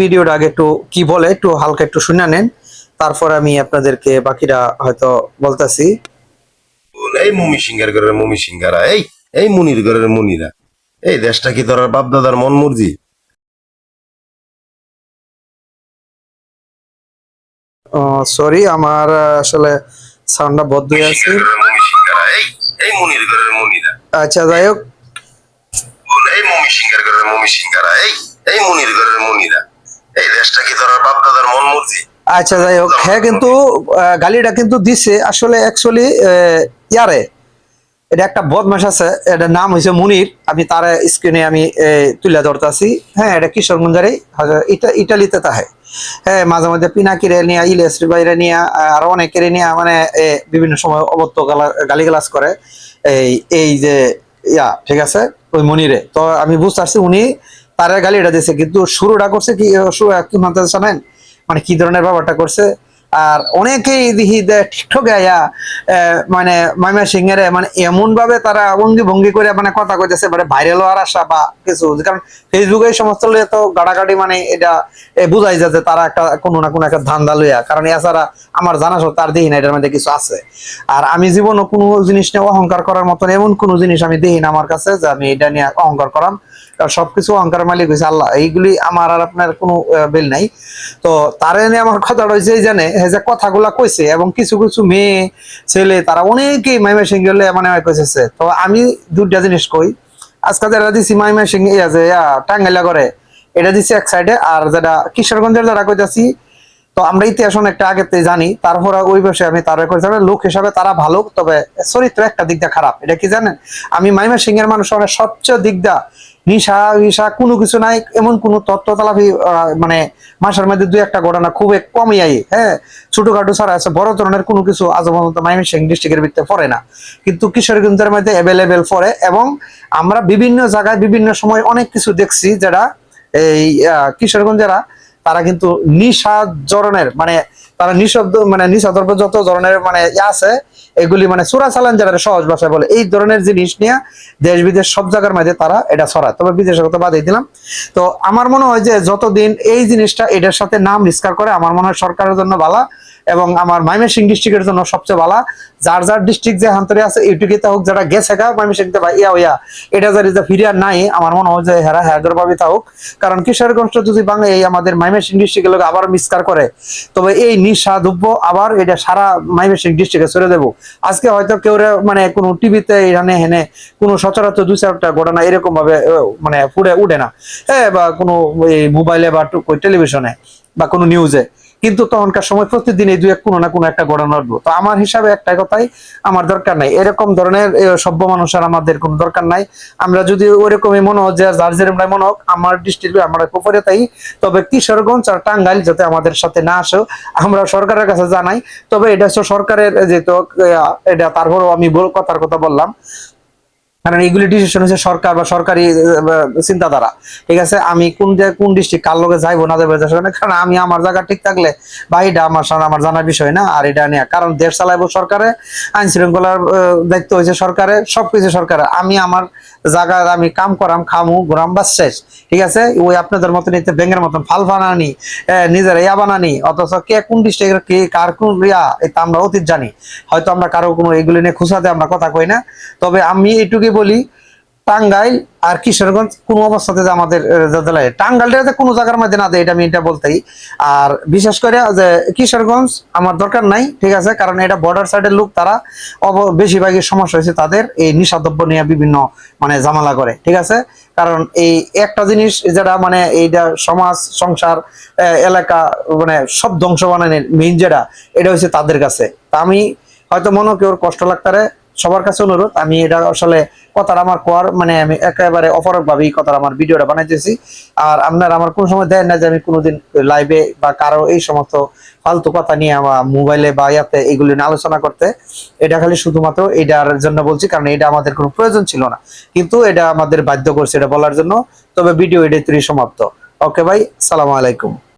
ভিডিওটা আগে একটু কি বলে একটু হালকা একটু শুনে নেন। তারপর আমি আপনাদেরকে বাকিটা হয়তো বলতেছি। এই মমি সিঙ্গার ঘরের মমি সিঙ্গারা এই এই মুনির ঘরের মুনিরা। এই দেশটা কি তোর বাপ দাদার মন মুরজি সরি আমার আসলে সাউন্ডটা বদ্ধ হয়ে আছে। আচ্ছা যাই হোক। এই মমি সিঙ্গার ঘরের মমি সিঙ্গারা এই এই মুনির ঘরের মুনিরা এই দেশটা কি তোর বাপ দাদার মন মুরজি আচ্ছা যাই হোক। হ্যাঁ কিন্তু গালিটা কিন্তু দিছে। আসলে অ্যাকচুয়ালি ইয়ারে, এটা একটা বদমাস আছে। এটার নাম হয়েছে মুনির। আমি তার স্ক্রিনে আমি তুলে ধরতেছি। হ্যাঁ এটা কিশোরগঞ্জের ইটা, ইটালিতে তাহে। হ্যাঁ মাঝে মাঝে পিনাকিরে নিয়ে, ইলিয়াস বাইরে নিয়ে, আরও অনেকের নিয়ে মানে বিভিন্ন সময় অবত্য গালি গালাজ করে। এই এই যে, ইয়া, ঠিক আছে? ওই মনিরে। তো আমি বুঝতে পারছি উনি তার গালিটা দিয়েছে কিন্তু শুরুটা করছে কি, শুরু, কি মানতে জানেন? মানে কি ধরনের ব্যাপারটা করছে? আর অনেকেই যে আয়া মানে মাইমা সিং এর মানে এমন ভাবে তারা অঙ্গি ভঙ্গি করে মানে কথা কইতেছে মানে ভাইরাল হওয়ার আশা বা কিছু। কারণ ফেসবুকে সমস্ত লোক তো গাড়াগাড়ি মানে এটা বুঝাই যায় যে তারা একটা কোনো না কোনো একটা ধান্দা লইয়া। কারণ এছাড়া আমার জানা সত্ত্বে তার দেখি না এটার মধ্যে কিছু আছে। আর আমি জীবনও কোনো জিনিস নিয়ে অহংকার করার মতন এমন কোনো জিনিস আমি দেখি না আমার কাছে, যে আমি এটা নিয়ে অহংকার করাম। সবকিছু অহংকার মালিক হয়েছে আল্লাহ। এইগুলি আমার আর আপনার কোনো বিল নাই। তো তার এনে আমার কথা রয়েছে এই জানে যে কথাগুলা কইছে এবং কিছু কিছু মেয়ে, ছেলে, তারা অনেকেই মাইমা সিং গেলে মানে কইছে। তো আমি দুটা জিনিস কই। আজকে যারা দিছি মাইমা সিং ইয়া যে টাঙ্গাইলা করে এটা দিছি এক সাইডে আর যেটা কিশোরগঞ্জের যারা কইতাছি তো আমরা ইতিহাস অনেকটা আগেতে জানি তারপরে ওই বসে আমি তারা করে জানি লোক হিসাবে তারা ভালো, তবে চরিত্র একটা দিকটা খারাপ। এটা কি জানেন? আমি মাইমা সিং এর মানুষ মানে সবচেয়ে দিকটা নিশা হিসা কোনো কিছু নাই, এমন কোনো তত্ত্ব তালাফি মানে মাসের মধ্যে দুই একটা ঘটনা খুবই কমই আই হ্যাঁ? ছোটখাটো ছাড়া আছে, বড় ধরনের কোনো কিছু আজ পর্যন্ত সিং ডিস্ট্রিক্টের ভিতরে পড়ে না। কিন্তু কিশোরগঞ্জের মধ্যে অ্যাভেলেবেল পড়ে এবং আমরা বিভিন্ন জায়গায়, বিভিন্ন সময় অনেক কিছু দেখছি যারা এই কিশোরগঞ্জেরা তারা কিন্তু নিশা ধরনের মানে তারা নিঃশব্দ মানে নিঃশব্দ যত ধরনের মানে ইয়ে আছে এগুলি মানে চোরা চালান যারা সহজ ভাষায় বলে, এই ধরনের জিনিস নিয়ে দেশ বিদেশ সব জায়গার মাঝে তারা এটা ছড়ায়। তবে বিদেশের কথা বাদ দিলাম। তো আমার মনে হয় যে যতদিন এই জিনিসটা এটার সাথে নাম রিস্কার করে, আমার মনে হয় সরকারের জন্য ভালো। এবং আমার মাইমেসিং ডিস্ট্রিক্টের জন্য সবচেয়ে ভালো। যার যার ডিস্ট্রিক্ট যে হান্তরে আছে ইউটিউবে হোক যারা গেছে গা মাইমেসিং বা ইয়া ইয়া এটা যারা যে ফিরিয়ার নাই, আমার মনে হয় যে হেরা হেয়ার পাবি থাকুক। কারণ কিশোরগঞ্জ যদি বাংলা এই আমাদের মাইমেসিং ডিস্ট্রিক্টের লোক আবার মিসকার করে। তবে এই নিশা দ্রব্য আবার এটা সারা মাইমেসিং ডিস্ট্রিক্টে ছেড়ে দেবো। আজকে হয়তো কেউ মানে কোনো টিভিতে এখানে হেনে, কোনো সচরাচর দুই চারটা ঘটনা এরকম ভাবে মানে পুড়ে উঠে না। হ্যাঁ বা কোনো এই মোবাইলে বা টেলিভিশনে বা কোনো নিউজে কিন্তু তখনকার সময় প্রতিদিন এই দুই এক কোনো না কোনো একটা ঘটনা উঠবো তো আমার হিসাবে একটা কথাই, আমার দরকার নাই। এরকম ধরনের সভ্য মানুষের আমাদের কোনো দরকার নাই। আমরা যদি ওরকমই মনে হোক যার যেরকম মনে হোক, আমার দৃষ্টিতে আমরা উপরে তাই। তবে কিশোরগঞ্জ আর টাঙ্গাইল যাতে আমাদের সাথে না আসো, আমরা সরকারের কাছে জানাই। তবে এটা হচ্ছে সরকারের, যেহেতু এটা তারপরও আমি কথার কথা বললাম। কারণ এইগুলি ডিসিশন হচ্ছে সরকার বা সরকারি চিন্তাধারা। ঠিক আছে? আমি কোন কোন ডিস্ট্রিক্ট কার লোকে যাইবো না যাব কারণ আমি আমার জায়গা ঠিক থাকলে বা এটা আমার আমার জানার বিষয় না, আর এটা নিয়ে। কারণ দেশ চালাইবো সরকারে, আইন শৃঙ্খলার দায়িত্ব হয়েছে সরকারে, সবকিছু সরকারে। আমি আমার জায়গায় আমি কাম করাম, খামু, ঘুরাম বা শেষ। ঠিক আছে? ওই আপনাদের মতন এতে ব্যাঙের মতন ফাল বানানি নিজের ইয়া বানানি, অথচ কে কোন ডিস্ট্রিক্টের কে, কার কোন ইয়া এটা আমরা অতীত জানি। হয়তো আমরা কারও কোনো এগুলি নিয়ে খুশাতে আমরা কথা কই না। তবে আমি এটুকুই বলি টাঙ্গাইল আর কিশোরগঞ্জ কোন অবস্থাতে আমাদের লাগে। টাঙ্গাইলটা কোনো জায়গার মধ্যে না দেয়, এটা আমি এটা বলতেই। আর বিশেষ করে যে কিশোরগঞ্জ আমার দরকার নাই, ঠিক আছে? কারণ এটা বর্ডার সাইডের লোক, তারা বেশিরভাগই সমস্যা হয়েছে তাদের এই নিষাদ্রব্য নিয়ে বিভিন্ন মানে জামালা করে, ঠিক আছে? কারণ এই একটা জিনিস যেটা মানে এইটা সমাজ, সংসার এলাকা মানে সব ধ্বংস বানানোর মেইন যেটা, এটা হচ্ছে তাদের কাছে। তা আমি হয়তো মনে কেউ কষ্ট লাগতারে সবার কাছে অনুরোধ, আমি এটা আসলে কথাটা আমার কোয়ার মানে আমি একেবারে অপরক ভাবেই কথাটা আমার ভিডিওটা বানাইতেছি। আর আপনার আমার কোন সময় দেয় না যে আমি কোনোদিন লাইভে বা কারও এই সমস্ত ফালতু কথা নিয়ে আমার মোবাইলে বা ইয়াতে এগুলি নিয়ে আলোচনা করতে। এটা খালি শুধুমাত্র এটার জন্য বলছি, কারণ এটা আমাদের কোনো প্রয়োজন ছিল না। কিন্তু এটা আমাদের বাধ্য করছে এটা বলার জন্য। তবে ভিডিও এটাই সমাপ্ত। ওকে ভাই সালাম আলাইকুম।